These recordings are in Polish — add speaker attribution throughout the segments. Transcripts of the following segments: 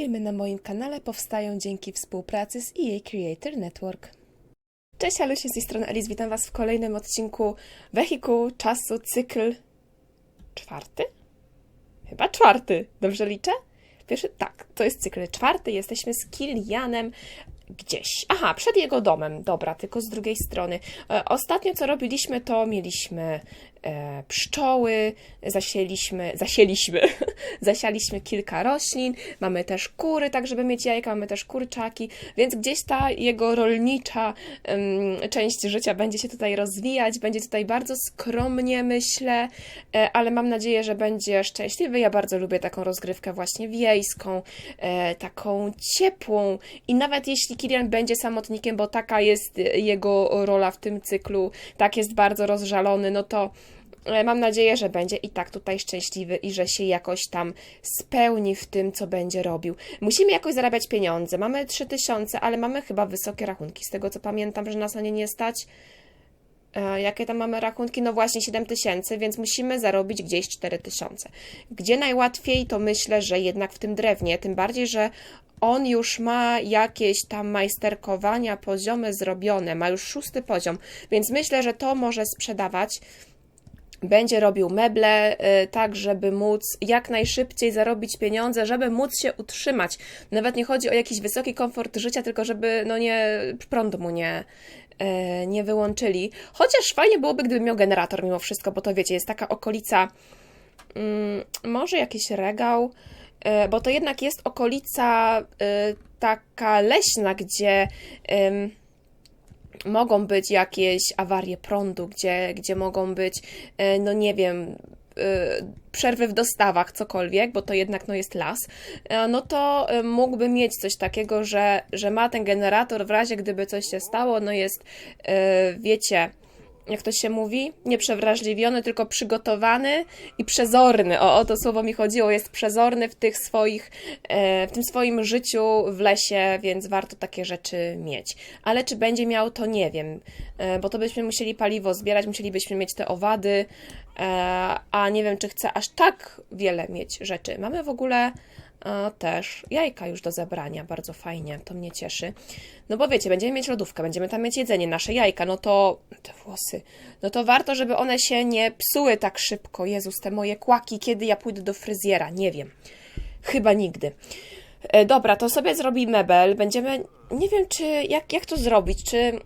Speaker 1: Filmy na moim kanale powstają dzięki współpracy z EA Creator Network. Cześć, Alusia z tej strony Alice, witam Was w kolejnym odcinku Wehikuł Czasu Cykl czwarty? Chyba czwarty, dobrze liczę? Pierwszy, tak, to jest cykl czwarty, jesteśmy z Kilianem gdzieś. Aha, przed jego domem, dobra, tylko z drugiej strony. E, Ostatnio co robiliśmy, to mieliśmy pszczoły, zasieliśmy, zasieliśmy, zasialiśmy kilka roślin, mamy też kury, tak żeby mieć jajka, mamy też kurczaki, więc gdzieś ta jego rolnicza część życia będzie się tutaj rozwijać, będzie tutaj bardzo skromnie, myślę, e, ale mam nadzieję, że będzie szczęśliwy. Ja bardzo lubię taką rozgrywkę właśnie wiejską, e, taką ciepłą i nawet jeśli Kilian będzie samotnikiem, bo taka jest e, jego rola w tym cyklu, tak jest bardzo rozżalony, no to e, mam nadzieję, że będzie i tak tutaj szczęśliwy i że się jakoś tam spełni w tym, co będzie robił. Musimy jakoś zarabiać pieniądze. Mamy 3000, ale mamy chyba wysokie rachunki. Z tego co pamiętam, że nas na nie nie stać. E, Jakie tam mamy rachunki? No właśnie 7 tysięcy, więc musimy zarobić gdzieś 4 tysiące. Gdzie najłatwiej, to myślę, że jednak w tym drewnie, tym bardziej, że on już ma jakieś tam majsterkowania, poziomy zrobione, ma już szósty poziom, więc myślę, że to może sprzedawać. Będzie robił meble, y, tak, żeby móc jak najszybciej zarobić pieniądze, żeby móc się utrzymać. Nawet nie chodzi o jakiś wysoki komfort życia, tylko żeby, no nie, prądu mu nie, e, nie wyłączyli. Chociaż fajnie byłoby, gdyby miał generator mimo wszystko, bo to wiecie, jest taka okolica, mm, może jakiś regał, e, bo to jednak jest okolica taka leśna, gdzie mogą być jakieś awarie prądu, gdzie, gdzie mogą być, e, no nie wiem, e, przerwy w dostawach, cokolwiek, bo to jednak no, jest las, e, no to mógłby mieć coś takiego, że, że ma ten generator w razie gdyby coś się stało, no jest, wiecie, jak to się mówi, nie przewrażliwiony, tylko przygotowany i przezorny. O, o to słowo mi chodziło, jest przezorny w tych swoich, e, w tym swoim życiu w lesie, więc warto takie rzeczy mieć. Ale czy będzie miał, to nie wiem, e, bo to byśmy musieli paliwo zbierać, musielibyśmy mieć te owady, e, a nie wiem, czy chce aż tak wiele mieć rzeczy. Mamy w ogóle też. Jajka już do zebrania, bardzo fajnie, to mnie cieszy. No bo wiecie, będziemy mieć lodówkę, będziemy tam mieć jedzenie, nasze jajka, no to te włosy, no to warto, żeby one się nie psuły tak szybko. Jezus, te moje kłaki, kiedy ja pójdę do fryzjera, nie wiem. Chyba nigdy. E, dobra, to sobie zrobi mebel, będziemy, nie wiem czy, jak, jak to zrobić, czy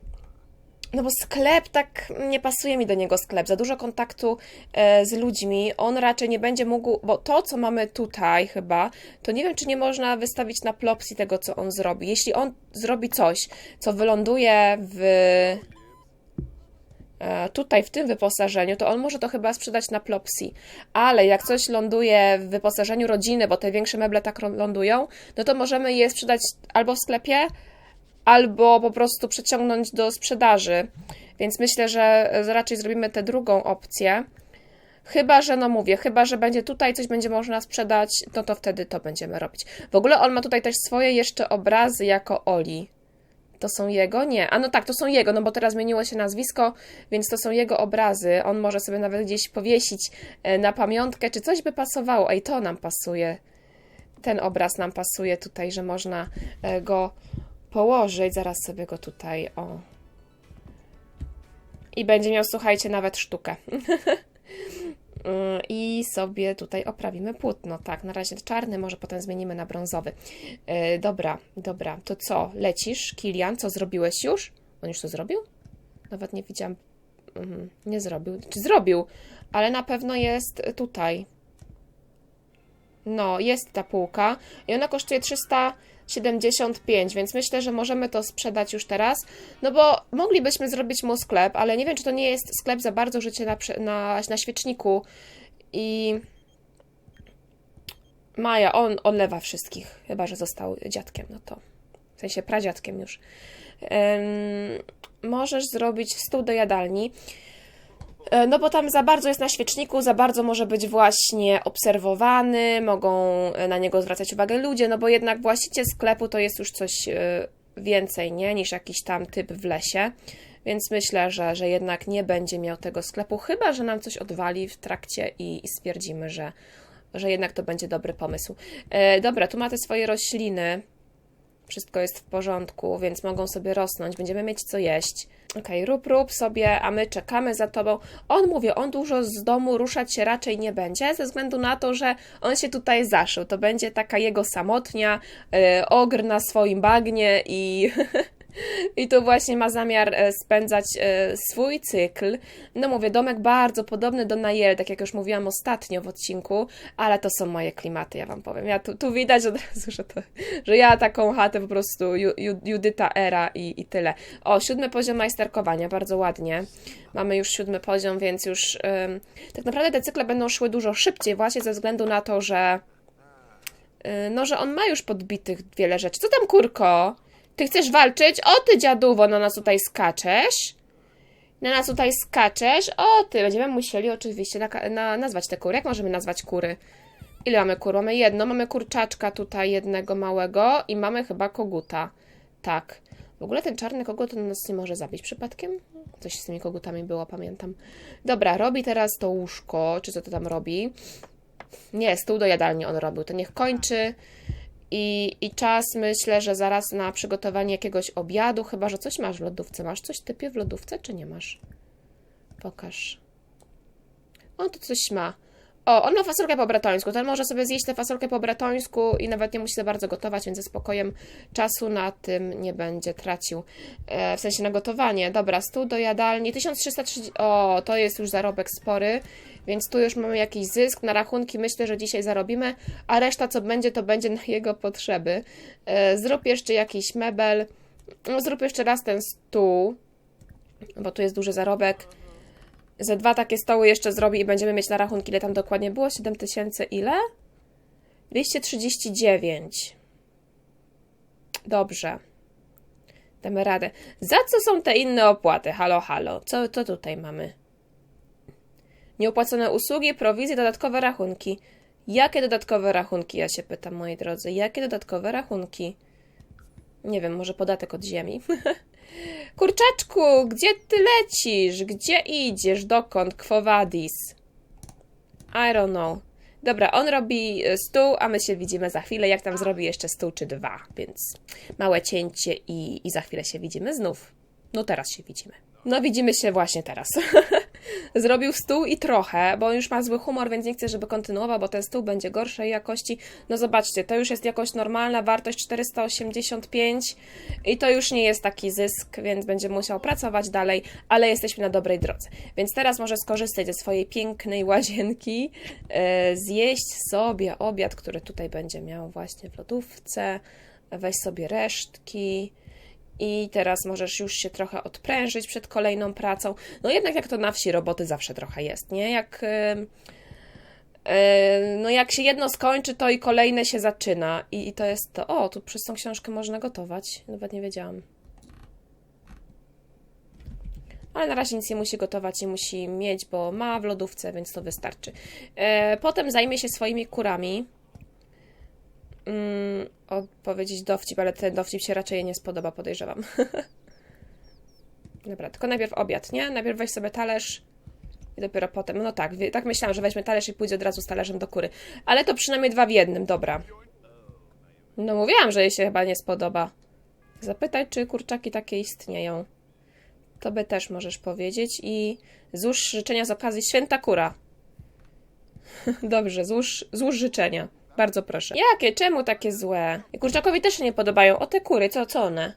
Speaker 1: no bo sklep tak nie pasuje mi do niego sklep. Za dużo kontaktu e, z ludźmi. On raczej nie będzie mógł, bo to, co mamy tutaj chyba, to nie wiem, czy nie można wystawić na plopsy tego, co on zrobi. Jeśli on zrobi coś, co wyląduje w e, tutaj w tym wyposażeniu, to on może to chyba sprzedać na plopsy. Ale jak coś ląduje w wyposażeniu rodziny, bo te większe meble tak lądują, no to możemy je sprzedać albo w sklepie, albo po prostu przeciągnąć do sprzedaży. Więc myślę, że raczej zrobimy tę drugą opcję. Chyba, że no mówię, chyba, że będzie tutaj coś będzie można sprzedać, no to wtedy to będziemy robić. W ogóle on ma tutaj też swoje jeszcze obrazy jako Oli. To są jego? Nie. A no tak, to są jego, no bo teraz zmieniło się nazwisko, więc to są jego obrazy. On może sobie nawet gdzieś powiesić e, na pamiątkę, czy coś by pasowało. Ej, to nam pasuje. Ten obraz nam pasuje tutaj, że można e, go położyć. Zaraz sobie go tutaj, o. I będzie miał, słuchajcie, nawet sztukę. Yy, I sobie tutaj oprawimy płótno. Tak, na razie czarny, może potem zmienimy na brązowy. Yy, dobra, dobra. To co? Lecisz, Kilian? Co zrobiłeś już? On już to zrobił? Nawet nie widziałam. Mhm, nie zrobił. Czy zrobił? Ale na pewno jest tutaj. No, jest ta półka i ona kosztuje 375, więc myślę, że możemy to sprzedać już teraz. No bo moglibyśmy zrobić mu sklep, ale nie wiem, czy to nie jest sklep za bardzo życie na, na, na świeczniku. I Maja, on odlewa wszystkich, chyba że został dziadkiem, no to w sensie pradziadkiem już. Em, możesz zrobić stół do jadalni. E, No bo tam za bardzo jest na świeczniku, za bardzo może być właśnie obserwowany, mogą e, na niego zwracać uwagę ludzie, no bo jednak właściciel sklepu to jest już coś e, więcej, nie, niż jakiś tam typ w lesie. Więc myślę, że, że jednak nie będzie miał tego sklepu, chyba że nam coś odwali w trakcie i, i stwierdzimy, że że jednak to będzie dobry pomysł. E, dobra, tu ma te swoje rośliny. Wszystko jest w porządku, więc mogą sobie rosnąć. Będziemy mieć co jeść. Okej, rób, rób sobie, a my czekamy za tobą. On mówi, on dużo z domu ruszać się raczej nie będzie, ze względu na to, że on się tutaj zaszył. To będzie taka jego samotnia, e, ogr na swoim bagnie i. I tu właśnie ma zamiar e, spędzać e, swój cykl. No mówię, domek bardzo podobny do Najel, tak jak już mówiłam ostatnio w odcinku, ale to są moje klimaty, ja wam powiem. Ja tu, tu widać od razu, że, to, że ja taką chatę po prostu Ju, Ju, Judyta era i, i tyle. O, siódmy poziom majsterkowania, bardzo ładnie. Mamy już siódmy poziom, więc już ym, tak naprawdę te cykle będą szły dużo szybciej, właśnie ze względu na to, że y, no, że on ma już podbitych wiele rzeczy. Co tam, kurko? Ty chcesz walczyć? O ty, dziadówo, na nas tutaj skaczesz. Na nas tutaj skaczesz. O ty, będziemy musieli oczywiście na, na, nazwać te kury. Jak możemy nazwać kury? Ile mamy kur? Mamy jedno, mamy kurczaczka tutaj jednego małego i mamy chyba koguta. Tak. W ogóle ten czarny kogut nas nie może zabić przypadkiem? Coś z tymi kogutami było, pamiętam. Dobra, robi teraz to łóżko, czy co to tam robi? Nie, stół do jadalni on robił. To niech kończy. I, I czas myślę, że zaraz na przygotowanie jakiegoś obiadu, chyba że coś masz w lodówce. Masz coś typie w lodówce, czy nie masz? Pokaż. On tu coś ma. O, on ma fasolkę po bratońsku. Ten może sobie zjeść tę fasolkę po bratońsku i nawet nie musi za bardzo gotować, więc ze spokojem czasu na tym nie będzie tracił. E, w sensie na gotowanie. Dobra, stół do jadalni. 1330. O, to jest już zarobek spory. Więc tu już mamy jakiś zysk. Na rachunki myślę, że dzisiaj zarobimy, a reszta co będzie, to będzie na jego potrzeby. E, zrób jeszcze jakiś mebel. No, zrób jeszcze raz ten stół, bo tu jest duży zarobek. Ze dwa takie stoły jeszcze zrobi i będziemy mieć na rachunki, ile tam dokładnie było? 7000 ile? 239. Dobrze. Damy radę. Za co są te inne opłaty? Halo, halo. Co to tutaj mamy? Nieopłacone usługi, prowizje, dodatkowe rachunki. Jakie dodatkowe rachunki, ja się pytam, moi drodzy. Jakie dodatkowe rachunki? Nie wiem, może podatek od ziemi. Kurczaczku, gdzie ty lecisz? Gdzie idziesz? Dokąd? Quo vadis? I don't know. Dobra, on robi e, stół, a my się widzimy za chwilę, jak tam zrobi jeszcze stół czy dwa, więc małe cięcie i, i za chwilę się widzimy znów. No teraz się widzimy. No widzimy się właśnie teraz. Zrobił stół i trochę, bo już ma zły humor, więc nie chcę, żeby kontynuował, bo ten stół będzie gorszej jakości. No zobaczcie, to już jest jakoś normalna, wartość 485 i to już nie jest taki zysk, więc będzie musiał pracować dalej, ale jesteśmy na dobrej drodze. Więc teraz może skorzystać ze swojej pięknej łazienki, yy, zjeść sobie obiad, który tutaj będzie miał właśnie w lodówce, weź sobie resztki, i teraz możesz już się trochę odprężyć przed kolejną pracą. No jednak jak to na wsi roboty zawsze trochę jest, nie? Jak no jak się jedno skończy, to i kolejne się zaczyna. I, I to jest to. O, tu przez tą książkę można gotować. Nawet nie wiedziałam. Ale na razie nic nie musi gotować, nie musi mieć, bo ma w lodówce, więc to wystarczy. E, potem zajmie się swoimi kurami mm, odpowiedzieć dowcip, ale ten dowcip się raczej nie spodoba, podejrzewam. Dobra, tylko najpierw obiad, nie? Najpierw weź sobie talerz i dopiero potem. No tak, tak myślałam, że weźmie talerz i pójdzie od razu z talerzem do kury. Ale to przynajmniej dwa w jednym, dobra. No mówiłam, że jej się chyba nie spodoba. Zapytaj, czy kurczaki takie istnieją. To by też możesz powiedzieć. I złóż życzenia z okazji święta kura. Dobrze, złóż, złóż życzenia. Bardzo proszę. Jakie? Czemu takie złe? Kurczakowi też się nie podobają. O te kury, co, co one?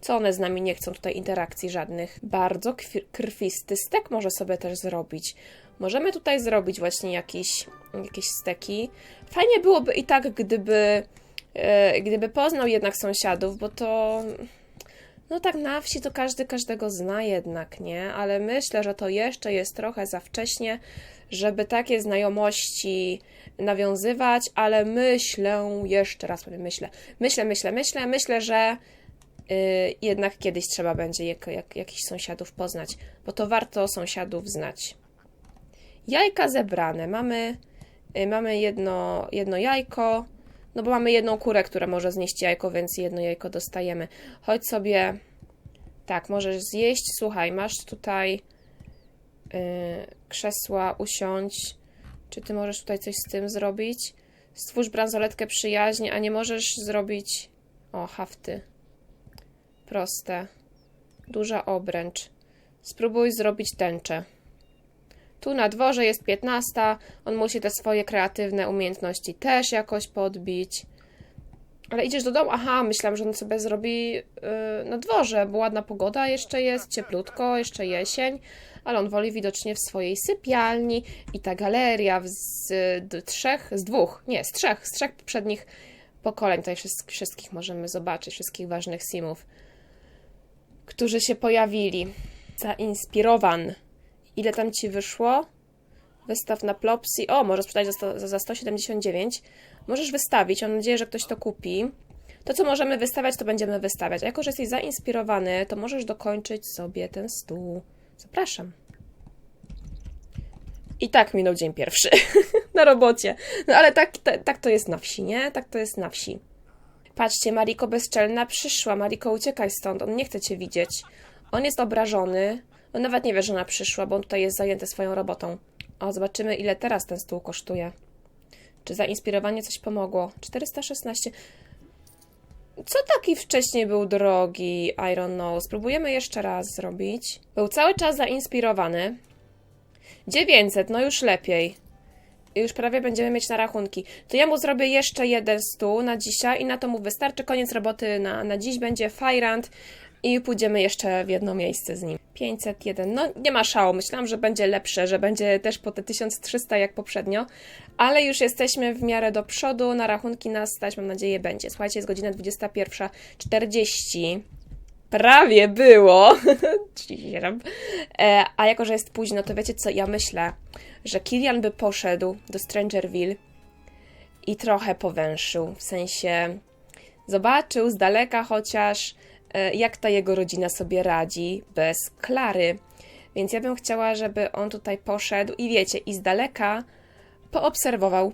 Speaker 1: Co one z nami nie chcą tutaj interakcji żadnych? Bardzo krwisty stek może sobie też zrobić. Możemy tutaj zrobić właśnie jakiś, jakieś steki. Fajnie byłoby i tak, gdyby, e, gdyby poznał jednak sąsiadów, bo to... No tak na wsi to każdy każdego zna jednak, nie? Ale myślę, że to jeszcze jest trochę za wcześnie, żeby takie znajomości nawiązywać, ale myślę, jeszcze raz powiem, myślę, myślę, myślę, myślę, myślę, że yy, jednak kiedyś trzeba będzie jak, jak, jakichś sąsiadów poznać, bo to warto sąsiadów znać. Jajka zebrane. Mamy, yy, mamy jedno, jedno jajko, no bo mamy jedną kurę, która może znieść jajko, więc jedno jajko dostajemy. Chodź sobie, tak, możesz zjeść. Słuchaj, masz tutaj yy, krzesła, usiąść Czy ty możesz tutaj coś z tym zrobić? Stwórz bransoletkę przyjaźni, a nie możesz zrobić... O, hafty. Proste. Duża obręcz. Spróbuj zrobić tęczę. Tu na dworze jest 15. On musi te swoje kreatywne umiejętności też jakoś podbić. Ale idziesz do domu? Aha, myślałam, że on sobie zrobi yy, na dworze, bo ładna pogoda jeszcze jest, cieplutko, jeszcze jesień, ale on woli widocznie w swojej sypialni i ta galeria z d- trzech, z dwóch, nie, z trzech, z trzech poprzednich pokoleń, tutaj wszystkich, wszystkich możemy zobaczyć, wszystkich ważnych simów, którzy się pojawili. Zainspirowan. Ile tam ci wyszło? Wystaw na Plopsy. O, możesz sprzedać za, sto, za- za 179. Możesz wystawić. Mam nadzieję, że ktoś to kupi. To, co możemy wystawiać, to będziemy wystawiać. A jako, że jesteś zainspirowany, to możesz dokończyć sobie ten stół. Zapraszam. I tak minął dzień pierwszy na robocie. No ale tak, tak to jest na wsi, nie? Tak to jest na wsi. Patrzcie, Mariko bezczelna przyszła. Mariko, uciekaj stąd. On nie chce cię widzieć. On jest obrażony. On nawet nie wie, że ona przyszła, bo on tutaj jest zajęty swoją robotą. O, zobaczymy, ile teraz ten stół kosztuje. Czy zainspirowanie coś pomogło? 416. Co taki wcześniej był drogi? I don't know. Spróbujemy jeszcze raz zrobić. Był cały czas zainspirowany. 900, no już lepiej. Już prawie będziemy mieć na rachunki. To ja mu zrobię jeszcze jeden stół na dzisiaj i na to mu wystarczy. Koniec roboty na, na dziś będzie Fajrant i pójdziemy jeszcze w jedno miejsce z nim. 501. No nie ma szału. Myślałam, że będzie lepsze, że będzie też po te 1300 jak poprzednio, ale już jesteśmy w miarę do przodu. Na rachunki nas stać, mam nadzieję, będzie. Słuchajcie, jest godzina 21.40. Prawie było. E, A jako, że jest późno, to wiecie co? Ja myślę, że Kilian by poszedł do Strangerville i trochę powęszył. W sensie zobaczył z daleka chociaż, jak ta jego rodzina sobie radzi bez Klary. Więc ja bym chciała, żeby on tutaj poszedł i wiecie, i z daleka poobserwował.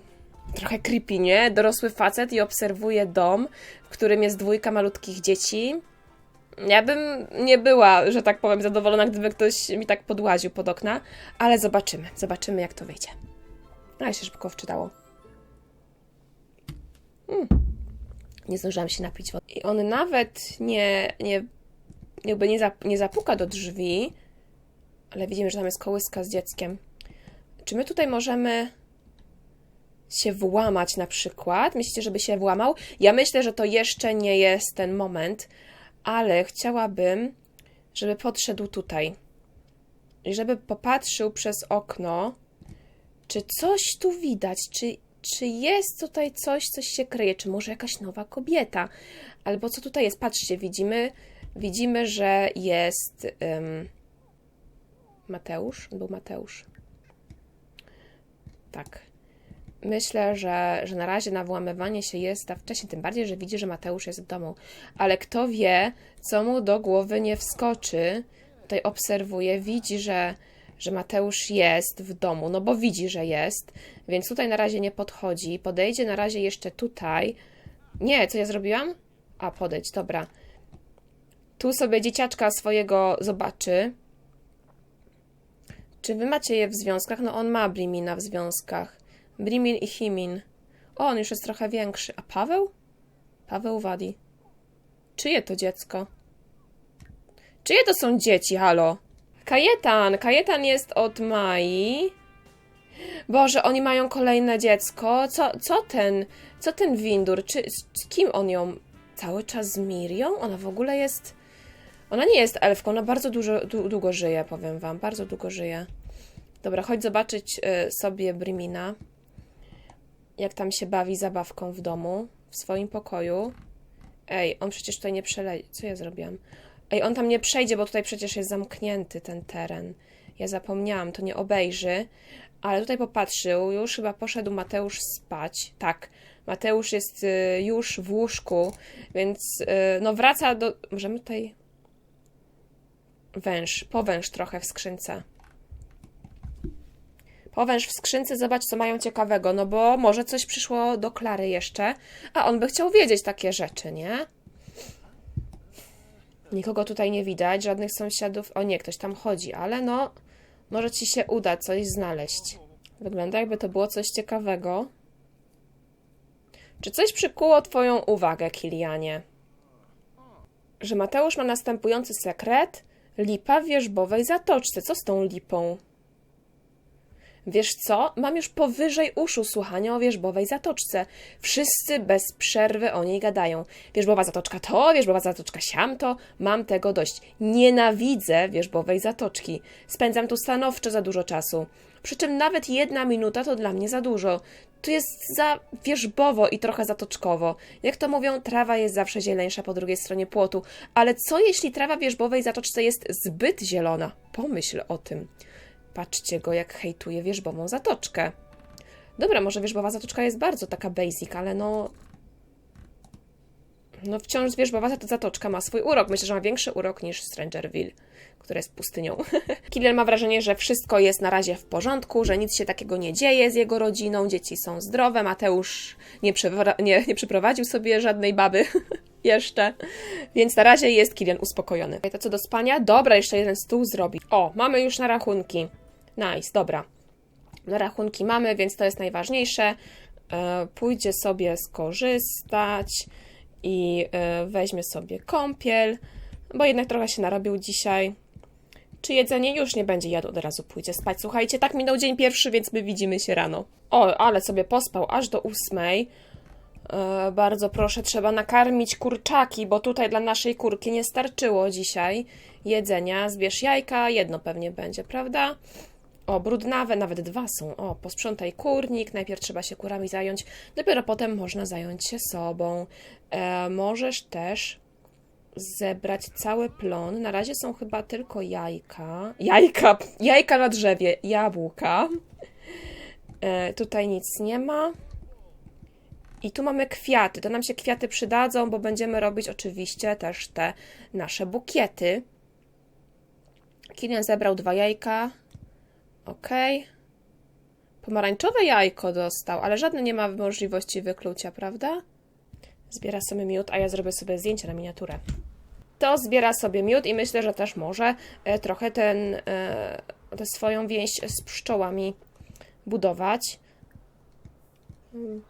Speaker 1: Trochę creepy, nie? Dorosły facet i obserwuje dom, w którym jest dwójka malutkich dzieci. Ja bym nie była, że tak powiem, zadowolona, gdyby ktoś mi tak podłaził pod okna, ale zobaczymy, zobaczymy jak to wyjdzie. Ale się szybko wczytało. Mm. Nie zdążyłam się napić wody. I on nawet nie, nie jakby nie, zap, nie zapuka do drzwi, ale widzimy, że tam jest kołyska z dzieckiem. Czy my tutaj możemy się włamać na przykład? Myślicie, żeby się włamał? Ja myślę, że to jeszcze nie jest ten moment, ale chciałabym, żeby podszedł tutaj i żeby popatrzył przez okno, czy coś tu widać, czy, czy jest tutaj coś, coś się kryje, czy może jakaś nowa kobieta, albo co tutaj jest. Patrzcie, widzimy, widzimy, że jest ym, Mateusz, był Mateusz. Tak. Myślę, że, że na razie na włamywanie się jest za wcześnie, tym bardziej, że widzi, że Mateusz jest w domu. Ale kto wie, co mu do głowy nie wskoczy. Tutaj obserwuje, widzi, że, że Mateusz jest w domu, no bo widzi, że jest, więc tutaj na razie nie podchodzi. Podejdzie na razie jeszcze tutaj. Nie, co ja zrobiłam? A, podejdź, dobra. Tu sobie dzieciaczka swojego zobaczy. Czy wy macie je w związkach? No on ma Brimina w związkach. Brimin i Himin. O, on już jest trochę większy. A Paweł? Paweł Wadi. Czyje to dziecko? Czyje to są dzieci, halo? Kajetan. Kajetan jest od Mai. Boże, oni mają kolejne dziecko. Co, co ten, co ten Windur? Czy, z kim on ją? Cały czas z Mirią? Ona w ogóle jest... Ona nie jest elfką, ona bardzo dużo, du, długo żyje, powiem wam. Bardzo długo żyje. Dobra, chodź zobaczyć y, sobie Brimina. Jak tam się bawi zabawką w domu, w swoim pokoju. Ej, on przecież tutaj nie przeleci. Co ja zrobiłam? Ej, on tam nie przejdzie, bo tutaj przecież jest zamknięty ten teren. Ja zapomniałam, to nie obejrzy. Ale tutaj popatrzył, już chyba poszedł Mateusz spać. Tak, Mateusz jest y, już w łóżku, więc y, no wraca do... Możemy tutaj... Węż, powęż trochę w skrzynce. Powęż w skrzynce, zobacz, co mają ciekawego, no bo może coś przyszło do Klary jeszcze, a on by chciał wiedzieć takie rzeczy, nie? Nikogo tutaj nie widać, żadnych sąsiadów. O nie, ktoś tam chodzi, ale no, może ci się uda coś znaleźć. Wygląda jakby to było coś ciekawego. Czy coś przykuło Twoją uwagę, Kilianie? Że Mateusz ma następujący sekret? Lipa w wierzbowej zatoczce. Co z tą lipą? Wiesz co? Mam już powyżej uszu słuchania o wierzbowej zatoczce. Wszyscy bez przerwy o niej gadają. Wierzbowa zatoczka to, wierzbowa zatoczka siamto. Mam tego dość. Nienawidzę wierzbowej zatoczki. Spędzam tu stanowczo za dużo czasu. Przy czym nawet jedna minuta to dla mnie za dużo. Tu jest za wierzbowo i trochę zatoczkowo. Jak to mówią, trawa jest zawsze zieleńsza po drugiej stronie płotu. Ale co jeśli trawa wierzbowej zatoczce jest zbyt zielona? Pomyśl o tym. Patrzcie go, jak hejtuje wierzbową zatoczkę. Dobra, może wierzbowa zatoczka jest bardzo taka basic, ale no... No wciąż wierzbowa zat- zatoczka ma swój urok. Myślę, że ma większy urok niż Strangerville, która jest pustynią. Killer ma wrażenie, że wszystko jest na razie w porządku, że nic się takiego nie dzieje z jego rodziną, dzieci są zdrowe, Mateusz nie, nie, nie przyprowadził sobie żadnej baby jeszcze, więc na razie jest Kilian uspokojony. To co do spania? Dobra, jeszcze jeden stół zrobi. O, mamy już na rachunki. Nice, dobra. Rachunki mamy, więc to jest najważniejsze. E, Pójdzie sobie skorzystać i e, weźmie sobie kąpiel, bo jednak trochę się narobił dzisiaj. Czy jedzenie już nie będzie jadł, od razu pójdzie spać. Słuchajcie, tak minął dzień pierwszy, więc my widzimy się rano. O, ale sobie pospał aż do ósmej. E, bardzo proszę, trzeba nakarmić kurczaki, bo tutaj dla naszej kurki nie starczyło dzisiaj jedzenia. Zbierz jajka, jedno pewnie będzie, prawda? O, brudnawe, nawet dwa są. O, posprzątaj kurnik, najpierw trzeba się kurami zająć, dopiero potem można zająć się sobą. E, możesz też zebrać cały plon. Na razie są chyba tylko jajka. Jajka! Jajka na drzewie, jabłka. E, tutaj nic nie ma. I tu mamy kwiaty. To nam się kwiaty przydadzą, bo będziemy robić oczywiście też te nasze bukiety. Kilian zebrał dwa jajka. Ok. Pomarańczowe jajko dostał, ale żadne nie ma możliwości wyklucia, prawda? Zbiera sobie miód, a ja zrobię sobie zdjęcie na miniaturę. To zbiera sobie miód i myślę, że też może e, trochę ten, e, tę swoją więź z pszczołami budować.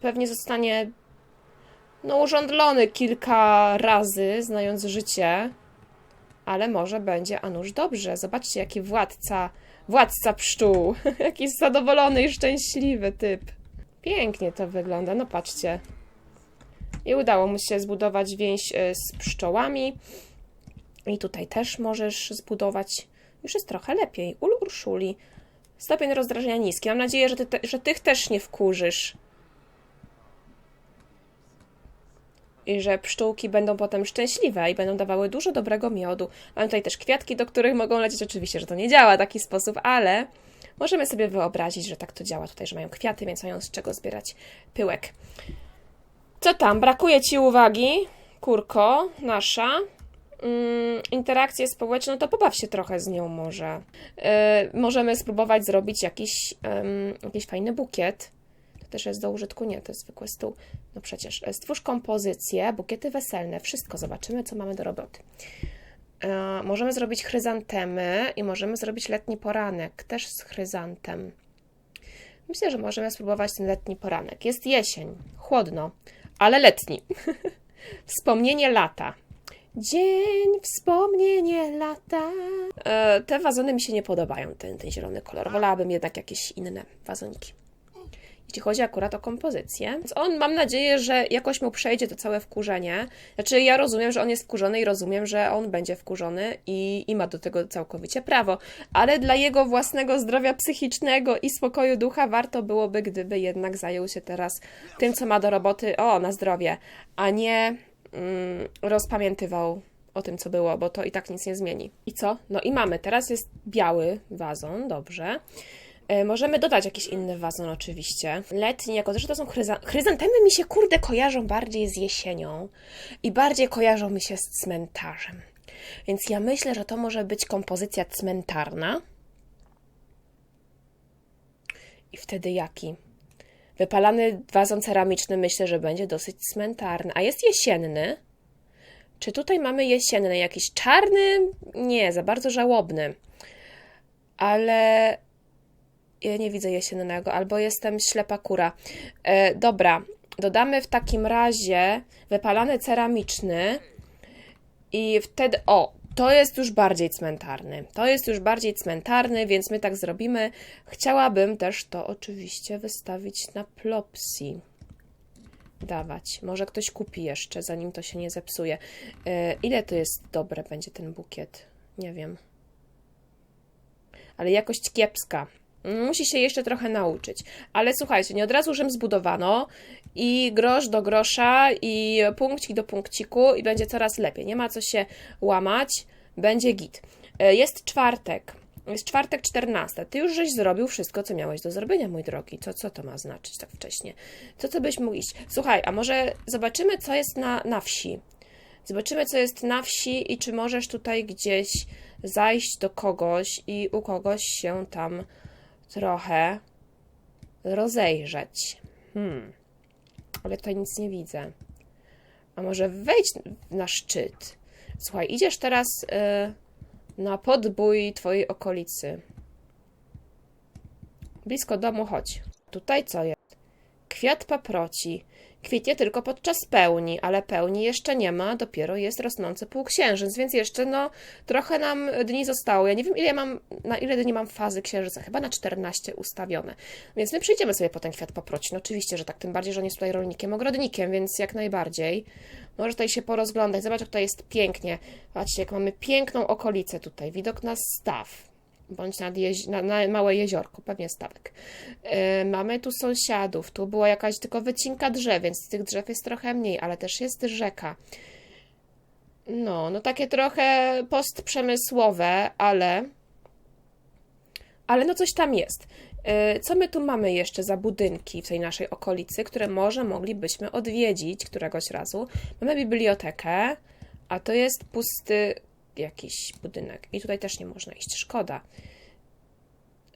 Speaker 1: Pewnie zostanie no, urządlony kilka razy, znając życie, ale może będzie a nuż dobrze. Zobaczcie, jaki władca, władca pszczół. jaki zadowolony i szczęśliwy typ. Pięknie to wygląda, no patrzcie. I udało mu się zbudować więź e, z pszczołami. I tutaj też możesz zbudować. Już jest trochę lepiej. Ul Urszuli. Stopień rozdrażnienia niski. Mam nadzieję, że, ty te, że tych też nie wkurzysz. I że pszczółki będą potem szczęśliwe i będą dawały dużo dobrego miodu. Mam tutaj też kwiatki, do których mogą lecieć. Oczywiście, że to nie działa w taki sposób, ale możemy sobie wyobrazić, że tak to działa tutaj, że mają kwiaty, więc mają z czego zbierać pyłek. Co tam? Brakuje Ci uwagi, kurko nasza? Mm, interakcję społeczną, no to pobaw się trochę z nią może. Yy, możemy spróbować zrobić jakiś, ym, jakiś fajny bukiet. To też jest do użytku? Nie, to jest zwykły stół. No przecież. E, Stwórz kompozycję, bukiety weselne, wszystko. Zobaczymy, co mamy do roboty. Yy, możemy zrobić chryzantemy i możemy zrobić letni poranek, też z chryzantem. Myślę, że możemy spróbować ten letni poranek. Jest jesień, chłodno, ale letni. Wspomnienie lata. Dzień, wspomnienie lata. E, te wazony mi się nie podobają, ten, ten zielony kolor. Wolałabym jednak jakieś inne wazoniki. Jeśli chodzi akurat o kompozycję, więc on mam nadzieję, że jakoś mu przejdzie to całe wkurzenie. Znaczy, ja rozumiem, że on jest wkurzony i rozumiem, że on będzie wkurzony i, i ma do tego całkowicie prawo, ale dla jego własnego zdrowia psychicznego i spokoju ducha warto byłoby, gdyby jednak zajął się teraz tym, co ma do roboty, o, na zdrowie, a nie mm, rozpamiętywał o tym, co było, bo to i tak nic nie zmieni. I co? No i mamy. Teraz jest biały wazon, dobrze. E, Możemy dodać jakiś inny wazon oczywiście. Letni, jako że to są chryza... chryzantemy mi się kurde kojarzą bardziej z jesienią i bardziej kojarzą mi się z cmentarzem. Więc ja myślę, że to może być kompozycja cmentarna. I wtedy jaki? Wypalany wazon ceramiczny myślę, że będzie dosyć cmentarny. A jest jesienny. Czy tutaj mamy jesienny? Jakiś czarny? Nie, za bardzo żałobny. Ale ja nie widzę jesiennego, albo jestem ślepa kura. E, dobra, dodamy w takim razie wypalany ceramiczny i wtedy, o, to jest już bardziej cmentarny. To jest już bardziej cmentarny, więc my tak zrobimy. Chciałabym też to oczywiście wystawić na plopsy. Dawać. Może ktoś kupi jeszcze, zanim to się nie zepsuje. E, ile to jest dobre będzie ten bukiet? Nie wiem. Ale jakość kiepska. Musi się jeszcze trochę nauczyć. Ale słuchajcie, nie od razu Rzym zbudowano i grosz do grosza i punkcik do punkciku i będzie coraz lepiej. Nie ma co się łamać, będzie git. E, Jest czwartek. Jest czwartek 14. Ty już żeś zrobił wszystko, co miałeś do zrobienia, mój drogi. Co, co to ma znaczyć tak wcześnie? Co, co byś mógł iść? Słuchaj, a może zobaczymy, co jest na, na wsi. Zobaczymy, co jest na wsi i czy możesz tutaj gdzieś zajść do kogoś i u kogoś się tam trochę rozejrzeć. Hmm. Ale tutaj nic nie widzę. A może wejdź na szczyt. Słuchaj, idziesz teraz y, na podbój twojej okolicy. Blisko domu chodź. Tutaj co jest? Kwiat paproci. Kwitnie tylko podczas pełni, ale pełni jeszcze nie ma, dopiero jest rosnący półksiężyc, więc jeszcze no trochę nam dni zostało. Ja nie wiem ile mam, na ile dni mam fazy księżyca, chyba na 14 ustawione. Więc my przyjdziemy sobie po ten kwiat paproci. No oczywiście, że tak, tym bardziej, że on jest tutaj rolnikiem, ogrodnikiem, więc jak najbardziej. Może tutaj się porozglądać, zobacz jak tutaj jest pięknie. Patrzcie, jak mamy piękną okolicę tutaj, widok na staw bądź nad jezi- na, na małe jeziorko, pewnie stawek. Yy, mamy tu sąsiadów, tu była jakaś tylko wycinka drzew, więc tych drzew jest trochę mniej, ale też jest rzeka. No, no takie trochę postprzemysłowe, ale ale no coś tam jest. Yy, Co my tu mamy jeszcze za budynki w tej naszej okolicy, które może moglibyśmy odwiedzić któregoś razu? Mamy bibliotekę, a to jest pusty jakiś budynek. I tutaj też nie można iść, szkoda.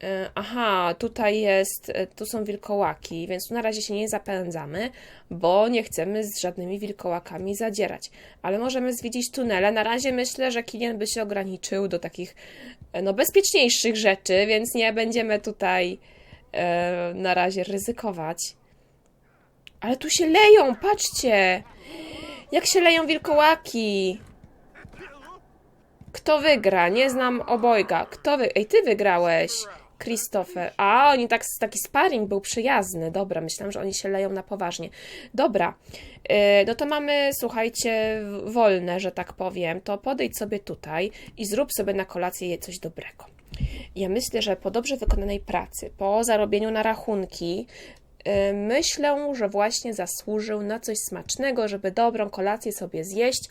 Speaker 1: E, Aha, tutaj jest, e, tu są wilkołaki, więc tu na razie się nie zapędzamy, bo nie chcemy z żadnymi wilkołakami zadzierać. Ale możemy zwiedzić tunele. Na razie myślę, że klient by się ograniczył do takich e, no, bezpieczniejszych rzeczy, więc nie będziemy tutaj e, na razie ryzykować. Ale tu się leją, patrzcie! Jak się leją wilkołaki! Kto wygra? Nie znam obojga. Kto wy... Ej, ty wygrałeś, Christopher. A, oni tak, taki sparring był przyjazny. Dobra, myślałam, że oni się leją na poważnie. Dobra, yy, no to mamy, słuchajcie, wolne, że tak powiem. To podejdź sobie tutaj i zrób sobie na kolację coś dobrego. Ja myślę, że po dobrze wykonanej pracy, po zarobieniu na rachunki, myślę, że właśnie zasłużył na coś smacznego, żeby dobrą kolację sobie zjeść.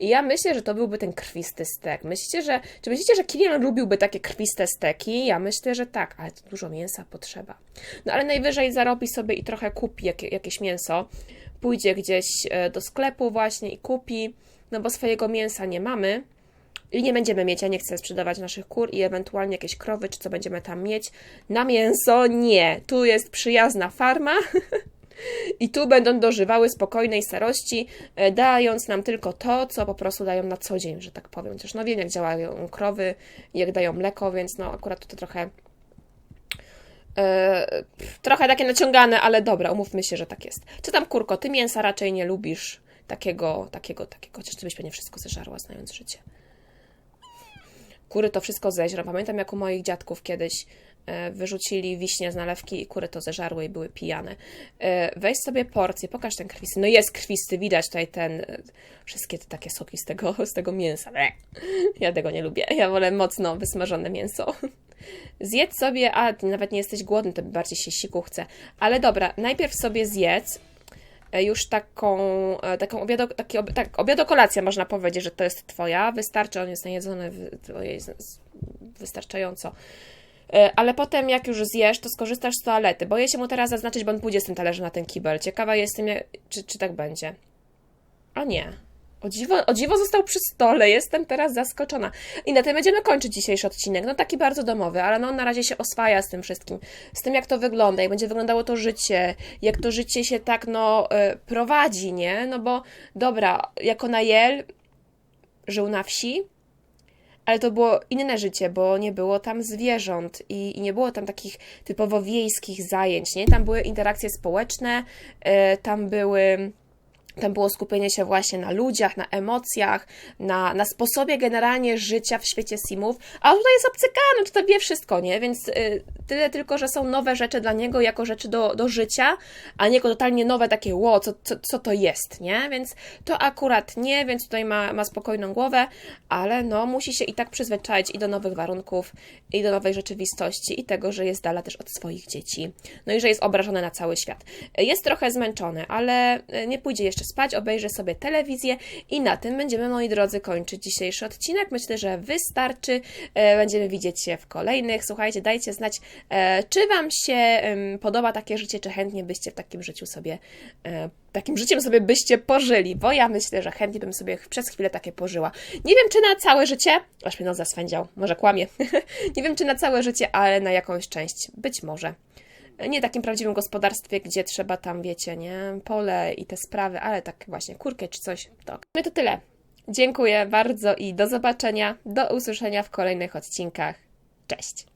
Speaker 1: I ja myślę, że to byłby ten krwisty stek. Myślicie, że, czy myślicie, że Kilian lubiłby takie krwiste steki? Ja myślę, że tak, ale to dużo mięsa potrzeba. No ale najwyżej zarobi sobie i trochę kupi jakie, jakieś mięso. Pójdzie gdzieś e, do sklepu właśnie i kupi, no bo swojego mięsa nie mamy. I nie będziemy mieć, ja nie chcę sprzedawać naszych kur i ewentualnie jakieś krowy, czy co będziemy tam mieć. Na mięso nie. Tu jest przyjazna farma i tu będą dożywały spokojnej starości, e, dając nam tylko to, co po prostu dają na co dzień, że tak powiem. Chociaż no wiem, jak działają krowy, jak dają mleko, więc no akurat to trochę e, trochę takie naciągane, ale dobra, umówmy się, że tak jest. Co tam, kurko, ty mięsa raczej nie lubisz takiego, takiego, takiego, chociaż ty byś pewnie wszystko zeżarła, znając życie. Kury to wszystko zeźrą. Pamiętam, jak u moich dziadków kiedyś e, wyrzucili wiśnie z nalewki i kury to zeżarły i były pijane. E, Weź sobie porcję, pokaż ten krwisty. No jest krwisty, widać tutaj ten, e, wszystkie te takie soki z tego, z tego mięsa. Ble. Ja tego nie lubię. Ja wolę mocno wysmażone mięso. Zjedz sobie, a nawet nie jesteś głodny, to bardziej się siku chce. Ale dobra, najpierw sobie zjedz już taką, e, taką obiado, taki ob, tak, obiadokolacja, można powiedzieć, że to jest twoja. Wystarczy, on jest najedzony wystarczająco. E, Ale potem, jak już zjesz, to skorzystasz z toalety. Boję się mu teraz zaznaczyć, bo on pójdzie z tym talerzem na ten kibel. Ciekawa jestem, czy, czy tak będzie. A nie. O dziwo, o dziwo został przy stole, jestem teraz zaskoczona. I na tym będziemy kończyć dzisiejszy odcinek. No taki bardzo domowy, ale no on na razie się oswaja z tym wszystkim. Z tym jak to wygląda, jak będzie wyglądało to życie, jak to życie się tak no y, prowadzi, nie? No bo dobra, jako Najel żył na wsi, ale to było inne życie, bo nie było tam zwierząt i, i nie było tam takich typowo wiejskich zajęć, nie? Tam były interakcje społeczne, e, tam były tam było skupienie się właśnie na ludziach, na emocjach, na, na sposobie generalnie życia w świecie simów, a tutaj jest obcykany, tutaj wie wszystko, nie? Więc y, tyle tylko, że są nowe rzeczy dla niego jako rzeczy do, do życia, a nie jako totalnie nowe takie, ło, co, co, co to jest, nie? Więc to akurat nie, więc tutaj ma, ma spokojną głowę, ale no musi się i tak przyzwyczaić i do nowych warunków, i do nowej rzeczywistości, i tego, że jest dala też od swoich dzieci. No i że jest obrażony na cały świat. Jest trochę zmęczony, ale y, nie pójdzie jeszcze spać, obejrzy sobie telewizję i na tym będziemy, moi drodzy, kończyć dzisiejszy odcinek. Myślę, że wystarczy. E, Będziemy widzieć się w kolejnych. Słuchajcie, dajcie znać, e, czy Wam się podoba takie życie, czy chętnie byście w takim życiu sobie, e, takim życiem sobie byście pożyli, bo ja myślę, że chętnie bym sobie przez chwilę takie pożyła. Nie wiem, czy na całe życie, aż mnie nos zaswędział, może kłamie. Nie wiem, czy na całe życie, ale na jakąś część. Być może nie takim prawdziwym gospodarstwie, gdzie trzeba tam, wiecie, nie, pole i te sprawy, ale tak właśnie kurkę czy coś, to. No i to tyle. Dziękuję bardzo i do zobaczenia, do usłyszenia w kolejnych odcinkach. Cześć!